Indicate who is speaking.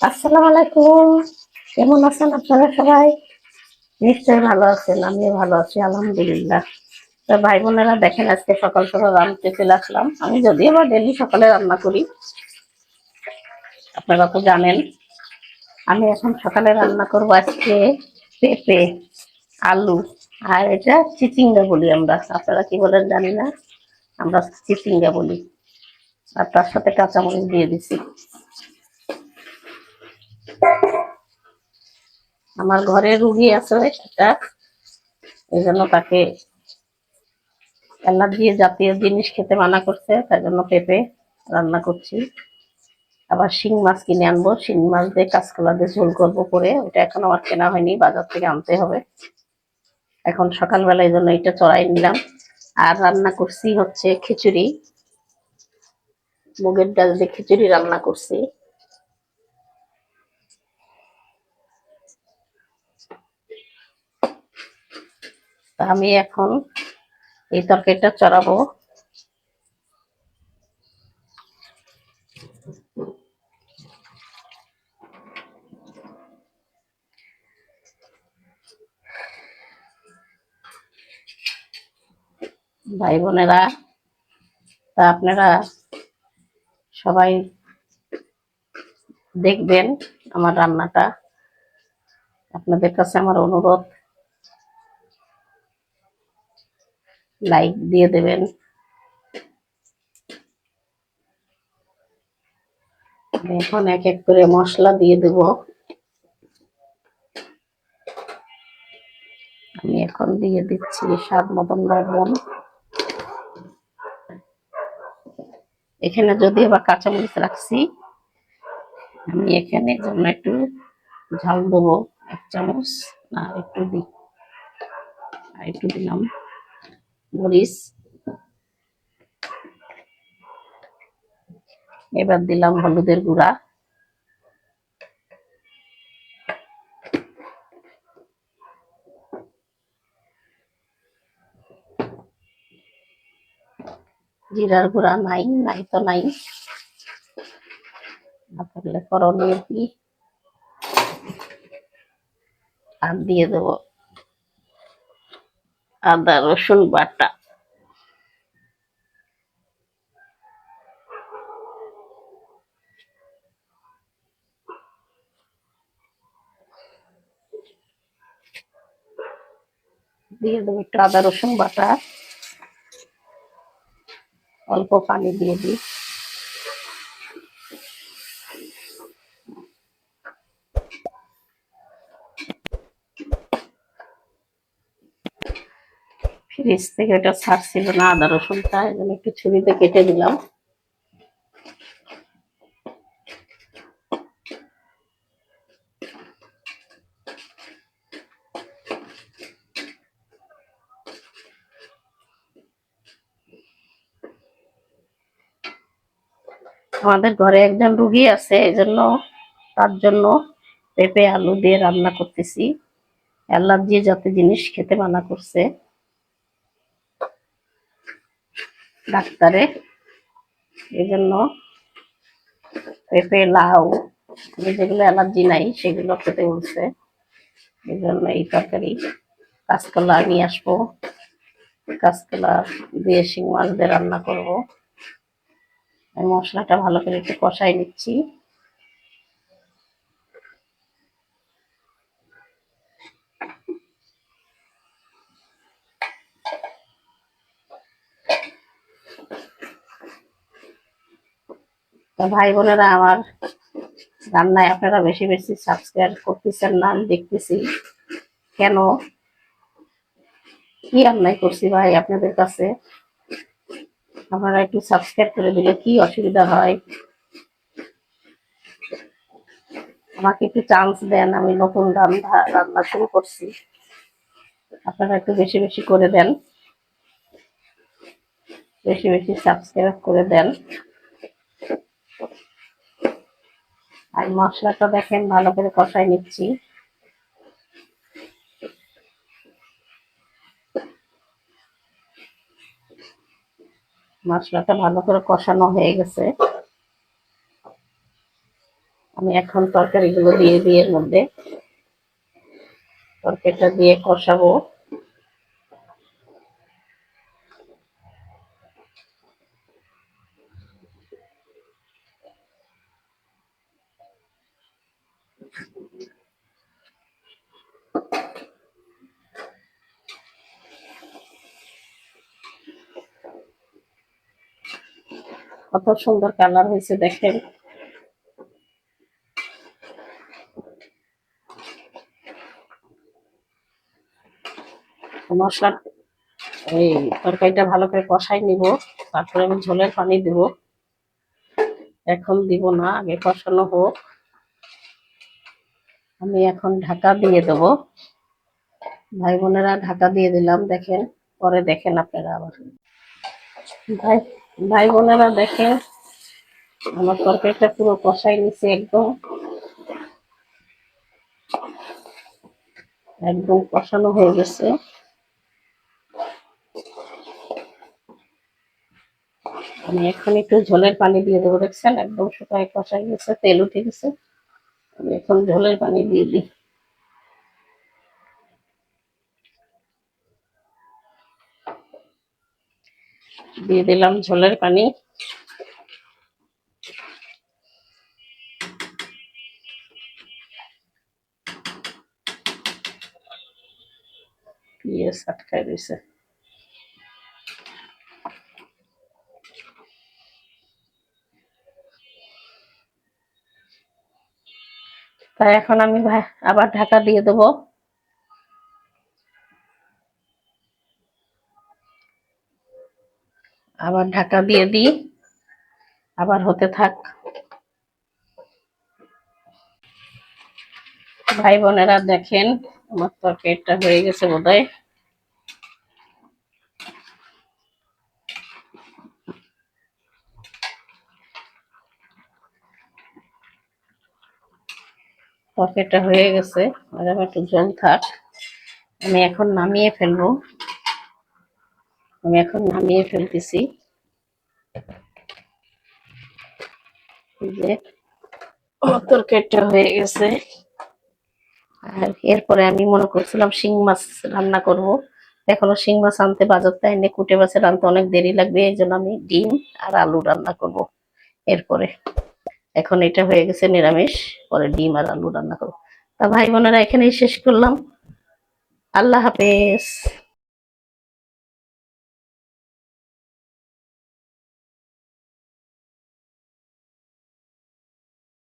Speaker 1: আসসালামু আলাইকুম। কেমন আছেন আপনারা সবাই? নিশ্চয়ই ভালো আছেন, আমিও ভালো আছি, আলহামদুলিল্লাহ। তো ভাই বোনেরা দেখেন, আজকে সকাল সকাল রান্নাতে চলে আসলাম। আমি যদিও বা ডেলি সকালে রান্না করি, আপনারা তো জানেন। আমি এখন সকালে রান্না করব আজকে পেঁপে, আলু, আর এটা চিচিঙ্গা বলি আমরা। আপনারা কি বলেন জানি না, আমরা চিচিঙ্গা বলি। আর তার সাথে কাঁচামরিচ দিয়ে দিছি। আমার ঘরে রুগী আছে একটা। এই জন্য তাকে অ্যালার্জি জাতীয় জিনিস খেতে মানা করছে, তাই জন্য পেঁপে রান্না করছি। আবার শিং মাছ কিনে আনব। শিং মাছ দিয়ে কাঁচকলা দিয়ে ঝোল করব করে। ওটা এখন আমার কেনা হয়নি, বাজার থেকে আনতে হবে। এখন সকালবেলা এই জন্য এটা চড়াই নিলাম। আর রান্না করছি হচ্ছে খিচুড়ি। মুগের ডাল দিয়ে খিচুড়ি রান্না করছি। আমি এখন এই তরকারিটা চড়াবো। ভাই বোনেরা, তা আপনারা সবাই দেখবেন আমার রান্নাটা। আপনাদের কাছে আমার অনুরোধ। লাইক দিয়ে দেবেন। এখন এক এক করে মশলা দিয়ে দেব। আমি এখন দিয়ে দিচ্ছি স্বাদ মতন লবণ। এখানে যদি আবার কাঁচামরিচ রাখছি, আমি এখানে জন্য একটু ঝাল দেবো, এক চামচ না একটু দিই। একটু দিলাম। মরিচ। এবার দিলাম হলুদের গুঁড়া। জিরার গুঁড়া নাই নাই তো নাই। না থাকলে করণীয় কি আর দিয়ে দেবো। আদা রসুন বাটা। দিয়ে দেবো একটু আদা রসুন বাটা। অল্প পানি দিয়ে দিই। ফ্রিজ থেকে ওটা ছাড়ছিল না, আদা রসুনটা জন্য একটু ছুরিতে কেটে দিলাম। আমাদের ঘরে একজন রুগী আছে, এই জন্য তার জন্য পেঁপে, আলু দিয়ে রান্না করতেছি। অ্যালার্জি জাতীয় জিনিস খেতে মানা করছে। ডাক্তারে। এই জন্য পেঁপে, লাউ যেগুলো অ্যালার্জি নাই সেগুলো খেতে বলছে। এই জন্য এই তরকারি। কাঁচকলা নিয়ে আসব। কাঁচকলা দিয়ে শিং মাছ দিয়ে রান্না করব। আমি মশলাটা ভালো করে একটু কষাই নিচ্ছি। ভাই বোনেরা, আমার রান্নায় আপনারা বেশি বেশি সাবস্ক্রাইব করতেছেন না দেখতেছি। কেন? কি অন্যায় করছি ভাই আপনাদের কাছে? আপনারা একটু সাবস্ক্রাইব করে দিলে কি অসুবিধা হয়? আমাকে একটু চান্স দেন, আমি নতুন রান্না রান্না শুরু করছি। আপনারা একটু বেশি বেশি করে দেন। বেশি বেশি সাবস্ক্রাইব করে দেন। আর মশলাটা দেখেন, ভালো করে কষাই নিচ্ছি। মশলাটা ভালো করে কষানো হয়ে গেছে। আমি এখন তরকারিগুলো দিয়ে দিয়ে এর মধ্যে। তরকারিটা দিয়ে কষাবো। কত সুন্দর কালার হয়েছে দেখেন। মশলা এই তরকারিটা ভালো করে কষাই নিব, তারপরে আমি ঝোলের পানি দিব। এখন দিব না, আগে কষানো হোক। আমি এখন ঢাকা দিয়ে দেব। ভাই বোনেরা ঢাকা দিয়ে দিলাম, দেখেন, পরে দেখেন আপনারা আবার। ভাই ভাই বোনেরা দেখেন, আমার তরকারিটা পুরো কষাই নিছে একদম। একদম কষানো হয়ে গেছে। আমি এখন একটু ঝোলের পানি দিয়ে দেবো, দেখছেন? একদম শুকায় কষাই গেছে, তেল উঠে গেছে। আমি এখন ঝোলের পানি দিয়ে দিই। দিয়ে দিলাম ঝোলের পানি। আটকায় দিছে তাই এখন আমি আবার ঢাকা দিয়ে দেবো। আবার ঢাকা দিয়ে দিই। আবার হতে থাক। ভাই বোনেরা দেখেন, আমার তরকারিটা হয়ে গেছে বোধহয়। তরকারিটা হয়ে গেছে এরকম একটু জল থাক। আমি এখন নামিয়ে ফেলব। আমি এখন নামিয়ে ফেলতেছি। যে তরকারিটা হয়ে গেছে। আর এরপরে আমি মনে করছিলাম শিং মাছ রান্না করব। এখনও শিং মাছ আনতে বাজারটা এনে কুটে মাছের আনতে অনেক দেরি লাগবে, এই জন্য আমি ডিম আর আলু রান্না করব। এরপরে এখন এটা হয়ে গেছে নিরামিষ, পরে ডিম আর আলু রান্না করব। তা ভাই বোনেরা, এখানেই শেষ করলাম। আল্লাহ হাফেজ।